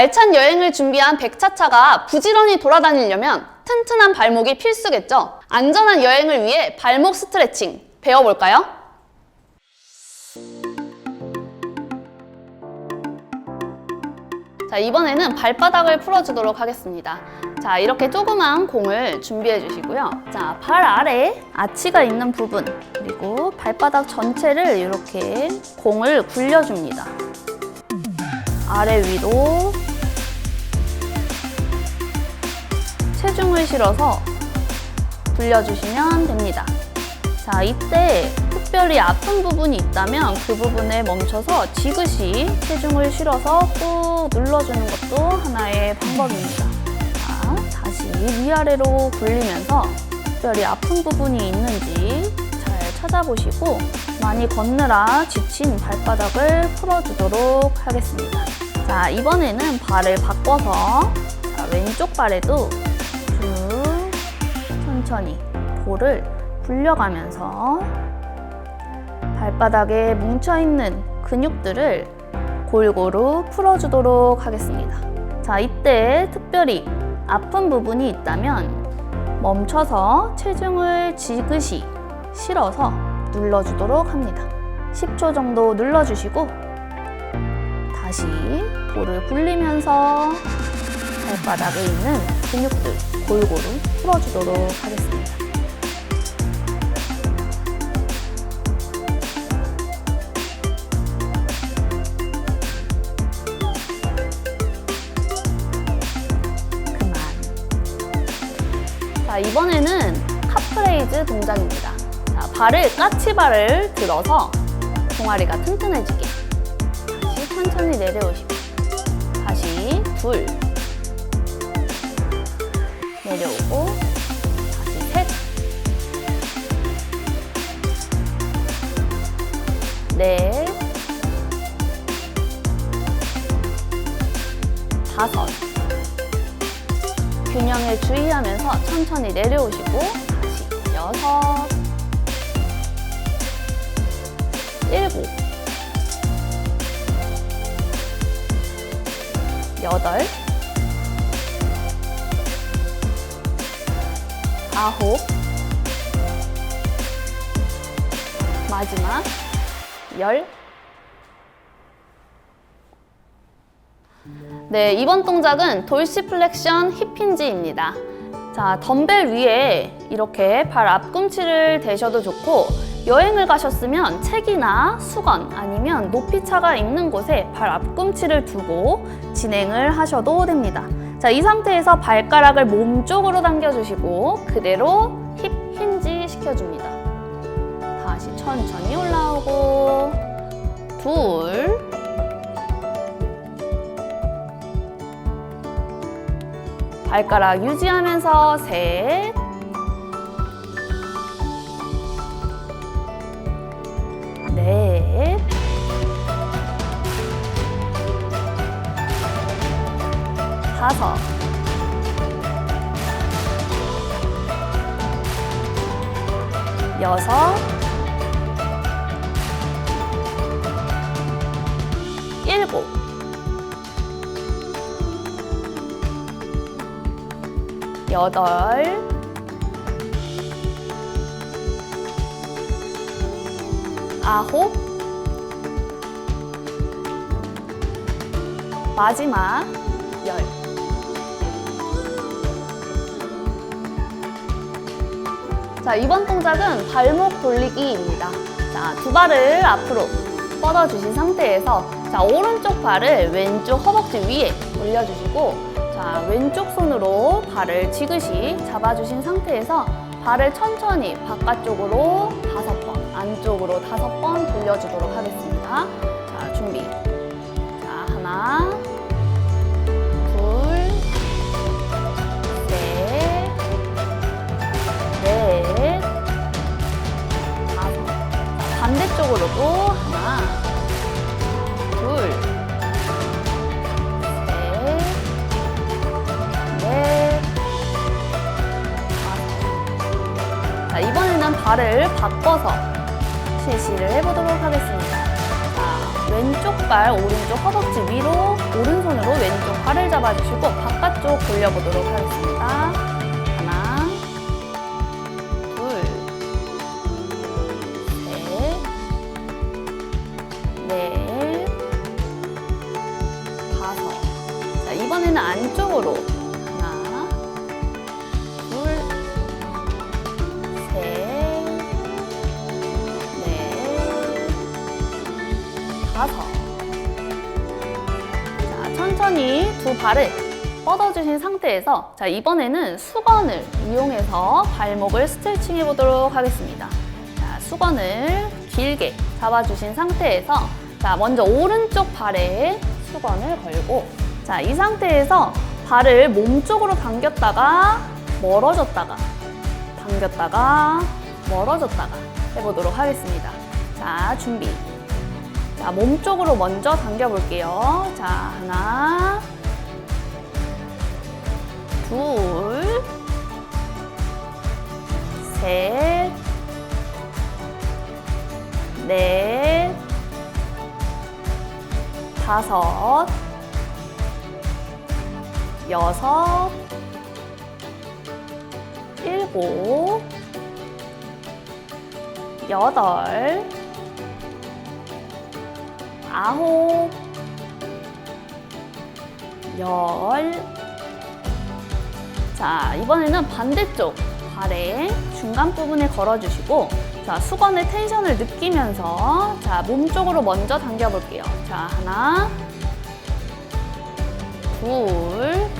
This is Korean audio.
알찬 여행을 준비한 백차차가 부지런히 돌아다니려면 튼튼한 발목이 필수겠죠? 안전한 여행을 위해 발목 스트레칭 배워볼까요? 자, 이번에는 발바닥을 풀어주도록 하겠습니다. 자, 이렇게 조그만 공을 준비해 주시고요. 자, 발 아래 아치가 있는 부분, 그리고 발바닥 전체를 이렇게 공을 굴려줍니다. 아래 위로 체중을 실어서 굴려주시면 됩니다. 자, 이때 특별히 아픈 부분이 있다면 그 부분에 멈춰서 지그시 체중을 실어서 꾹 눌러주는 것도 하나의 방법입니다. 자, 다시 위아래로 굴리면서 특별히 아픈 부분이 있는지 잘 찾아보시고 많이 걷느라 지친 발바닥을 풀어주도록 하겠습니다. 자, 이번에는 발을 바꿔서 자, 왼쪽 발에도 쭉 천천히 볼을 굴려가면서 발바닥에 뭉쳐있는 근육들을 골고루 풀어주도록 하겠습니다. 자, 이때 특별히 아픈 부분이 있다면 멈춰서 체중을 지그시 실어서 눌러주도록 합니다. 10초 정도 눌러주시고 다시 볼을 굴리면서 발바닥에 있는 근육들 골고루 풀어주도록 하겠습니다. 그만. 자, 이번에는 카프레이즈 동작입니다. 자, 발을 까치발을 들어서 종아리가 튼튼해지게. 다시 천천히 내려오시고. 다시 둘. 내려오고. 다시 셋. 넷. 다섯. 균형을 주의하면서 천천히 내려오시고 다시 여섯 일곱 여덟 아홉 마지막 열 네, 이번 동작은 돌시플렉션 힙힌지입니다. 자, 덤벨 위에 이렇게 발 앞꿈치를 대셔도 좋고 여행을 가셨으면 책이나 수건 아니면 높이차가 있는 곳에 발 앞꿈치를 두고 진행을 하셔도 됩니다. 자, 이 상태에서 발가락을 몸 쪽으로 당겨주시고 그대로 힙 힌지 시켜줍니다. 다시 천천히 올라오고. 둘. 발가락 유지하면서 셋, 넷, 다섯, 여섯, 일곱, 여덟, 아홉, 마지막 자, 이번 동작은 발목 돌리기입니다. 자, 두 발을 앞으로 뻗어주신 상태에서 자, 오른쪽 발을 왼쪽 허벅지 위에 올려주시고 자, 왼쪽 손으로 발을 지그시 잡아주신 상태에서 발을 천천히 바깥쪽으로 다섯 번, 안쪽으로 다섯 번 돌려주도록 하겠습니다. 자, 준비. 자, 하나, 반대쪽으로도 하나, 둘, 셋, 넷, 다섯. 자, 이번에는 발을 바꿔서 실시를 해보도록 하겠습니다. 자, 왼쪽 발 오른쪽 허벅지 위로 오른손으로 왼쪽 발을 잡아주시고 바깥쪽 돌려보도록 하겠습니다. 이번에는 안쪽으로 하나, 둘, 셋, 넷, 다섯. 자, 천천히 두 발을 뻗어주신 상태에서 자, 이번에는 수건을 이용해서 발목을 스트레칭 해보도록 하겠습니다. 자, 수건을 길게 잡아주신 상태에서 자, 먼저 오른쪽 발에 수건을 걸고 자, 이 상태에서 발을 몸쪽으로 당겼다가 멀어졌다가 당겼다가 멀어졌다가 해보도록 하겠습니다. 자, 준비. 자, 몸쪽으로 먼저 당겨볼게요. 자, 하나, 둘, 셋, 넷, 다섯, 여섯, 일곱, 여덟, 아홉, 열. 자, 이번에는 반대쪽 발에 중간 부분에 걸어주시고, 자, 수건의 텐션을 느끼면서, 자, 몸 쪽으로 먼저 당겨볼게요. 자, 하나, 둘,